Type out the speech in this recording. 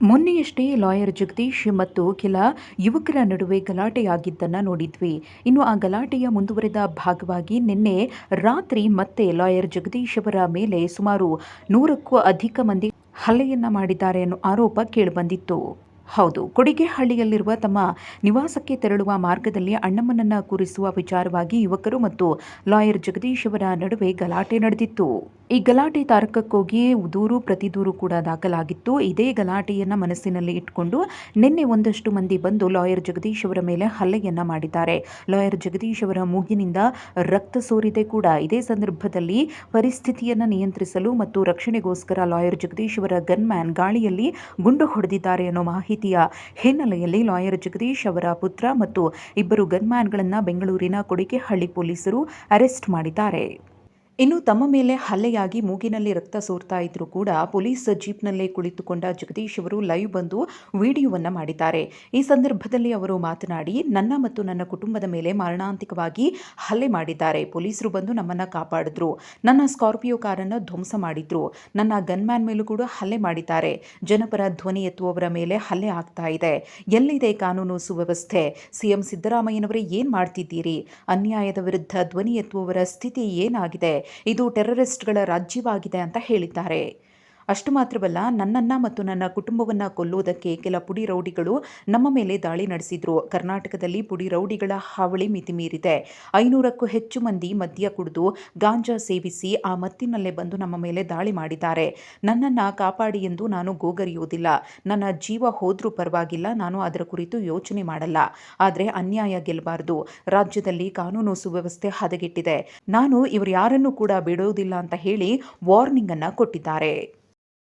ಮೊನ್ನೆಯಷ್ಟೇ ಲಾಯರ್ ಜಗದೀಶ್ ಮತ್ತು ಕೆಲ ಯುವಕರ ನಡುವೆ ಗಲಾಟೆಯಾಗಿದ್ದನ್ನು ನೋಡಿದ್ವಿ. ಇನ್ನು ಆ ಗಲಾಟೆಯ ಮುಂದುವರೆದ ಭಾಗವಾಗಿ ನಿನ್ನೆ ರಾತ್ರಿ ಮತ್ತೆ ಲಾಯರ್ ಜಗದೀಶ್ ಅವರ ಮೇಲೆ ಸುಮಾರು ನೂರಕ್ಕೂ ಅಧಿಕ ಮಂದಿ ಹಲ್ಲೆಯನ್ನ ಮಾಡಿದ್ದಾರೆ ಅನ್ನೋ ಆರೋಪ ಕೇಳಿಬಂದಿತ್ತು ಹೌದು. ಕೊಡಿಗೆಹಳ್ಳಿಯಲ್ಲಿರುವ ತಮ್ಮ ನಿವಾಸಕ್ಕೆ ತೆರಳುವ ಮಾರ್ಗದಲ್ಲಿ ಅಣ್ಣಮ್ಮನನ್ನ ಕೂರಿಸುವ ವಿಚಾರವಾಗಿ ಯುವಕರು ಮತ್ತು ಲಾಯರ್ ಜಗದೀಶ್ ಅವರ ನಡುವೆ ಗಲಾಟೆ ನಡೆದಿತ್ತು. ಈ ಗಲಾಟೆ ತಾರಕಕ್ಕೋಗಿ ದೂರು ಪ್ರತಿದೂರು ಕೂಡ ದಾಖಲಾಗಿತ್ತು. ಇದೇ ಗಲಾಟೆಯನ್ನ ಮನಸ್ಸಿನಲ್ಲಿ ಇಟ್ಕೊಂಡು ನಿನ್ನೆ ಒಂದಷ್ಟು ಮಂದಿ ಬಂದು ಲಾಯರ್ ಜಗದೀಶ್ ಅವರ ಮೇಲೆ ಹಲ್ಲೆಯನ್ನ ಮಾಡಿದ್ದಾರೆ. ಲಾಯರ್ ಜಗದೀಶ್ ಅವರ ಮೂಗಿನಿಂದ ರಕ್ತ ಸೋರಿದೆ ಕೂಡ. ಇದೇ ಸಂದರ್ಭದಲ್ಲಿ ಪರಿಸ್ಥಿತಿಯನ್ನು ನಿಯಂತ್ರಿಸಲು ಮತ್ತು ರಕ್ಷಣೆಗೋಸ್ಕರ ಲಾಯರ್ ಜಗದೀಶ್ ಅವರ ಗನ್ಮ್ಯಾನ್ ಗಾಳಿಯಲ್ಲಿ ಗುಂಡು ಹೊಡೆದಿದ್ದಾರೆ ಅನ್ನೋ ಮಾಹಿತಿಯ ಹಿನ್ನೆಲೆಯಲ್ಲಿ ಲಾಯರ್ ಜಗದೀಶ್ ಅವರ ಪುತ್ರ ಮತ್ತು ಇಬ್ಬರು ಗನ್ಮ್ಯಾನ್ಗಳನ್ನು ಬೆಂಗಳೂರಿನ ಕೊಡಿಗೆಹಳ್ಳಿ ಪೊಲೀಸರು ಅರೆಸ್ಟ್ ಮಾಡಿದ್ದಾರೆ. ಇನ್ನು ತಮ್ಮ ಮೇಲೆ ಹಲ್ಲೆಯಾಗಿ ಮೂಗಿನಲ್ಲಿ ರಕ್ತ ಸೋರ್ತಾ ಇದ್ರೂ ಕೂಡ ಪೊಲೀಸ್ ಜೀಪ್ನಲ್ಲೇ ಕುಳಿತುಕೊಂಡ ಜಗದೀಶ್ ಅವರು ಲೈವ್ ಬಂದು ವಿಡಿಯೋವನ್ನ ಮಾಡಿದ್ದಾರೆ. ಈ ಸಂದರ್ಭದಲ್ಲಿ ಅವರು ಮಾತನಾಡಿ, ನನ್ನ ಮತ್ತು ನನ್ನ ಕುಟುಂಬದ ಮೇಲೆ ಮಾರಣಾಂತಿಕವಾಗಿ ಹಲ್ಲೆ ಮಾಡಿದ್ದಾರೆ. ಪೊಲೀಸರು ಬಂದು ನಮ್ಮನ್ನ ಕಾಪಾಡಿದ್ರು. ನನ್ನ ಸ್ಕಾರ್ಪಿಯೋ ಕಾರನ್ನು ಧ್ವಂಸ ಮಾಡಿದ್ರು. ನನ್ನ ಗನ್ಮ್ಯಾನ್ ಮೇಲೂ ಕೂಡ ಹಲ್ಲೆ ಮಾಡಿದ್ದಾರೆ. ಜನಪರ ಧ್ವನಿ ಎತ್ತುವವರ ಮೇಲೆ ಹಲ್ಲೆ ಆಗ್ತಾ ಇದೆ. ಎಲ್ಲಿದೆ ಕಾನೂನು ಸುವ್ಯವಸ್ಥೆ? ಸಿಎಂ ಸಿದ್ದರಾಮಯ್ಯನವರೇ ಏನು ಮಾಡ್ತಿದ್ದೀರಿ? ಅನ್ಯಾಯದ ವಿರುದ್ಧ ಧ್ವನಿ ಎತ್ತುವವರ ಸ್ಥಿತಿ ಏನಾಗಿದೆ? ಇದು ಟೆರರಿಸ್ಟ್ಗಳ ರಾಜ್ಯವಾಗಿದೆ ಅಂತ ಹೇಳಿದ್ದಾರೆ. ಅಷ್ಟು ಮಾತ್ರವಲ್ಲ, ನನ್ನನ್ನು ಮತ್ತು ನನ್ನ ಕುಟುಂಬವನ್ನು ಕೊಲ್ಲುವುದಕ್ಕೆ ಕೆಲ ಪುಡಿ ರೌಡಿಗಳು ನಮ್ಮ ಮೇಲೆ ದಾಳಿ ನಡೆಸಿದ್ರು. ಕರ್ನಾಟಕದಲ್ಲಿ ಪುಡಿ ರೌಡಿಗಳ ಹಾವಳಿ ಮಿತಿ ಮೀರಿದೆ. ಐನೂರಕ್ಕೂ ಹೆಚ್ಚು ಮಂದಿ ಮದ್ಯ ಕುಡಿದು ಗಾಂಜಾ ಸೇವಿಸಿ ಆ ಮತ್ತಿನಲ್ಲೇ ಬಂದು ನಮ್ಮ ಮೇಲೆ ದಾಳಿ ಮಾಡಿದ್ದಾರೆ. ನನ್ನನ್ನು ಕಾಪಾಡಿ ಎಂದು ನಾನು ಗೋಗರಿಯುವುದಿಲ್ಲ. ನನ್ನ ಜೀವ ಹೋದ್ರೂ ಪರವಾಗಿಲ್ಲ, ನಾನು ಅದರ ಕುರಿತು ಯೋಚನೆ ಮಾಡಲ್ಲ. ಆದರೆ ಅನ್ಯಾಯ ಗೆಲ್ಲಬಾರದು. ರಾಜ್ಯದಲ್ಲಿ ಕಾನೂನು ಸುವ್ಯವಸ್ಥೆ ಹದಗೆಟ್ಟಿದೆ. ನಾನು ಇವರು ಯಾರನ್ನೂ ಕೂಡ ಬಿಡೋದಿಲ್ಲ ಅಂತ ಹೇಳಿ ವಾರ್ನಿಂಗ್ ಅನ್ನು ಕೊಟ್ಟಿದ್ದಾರೆ.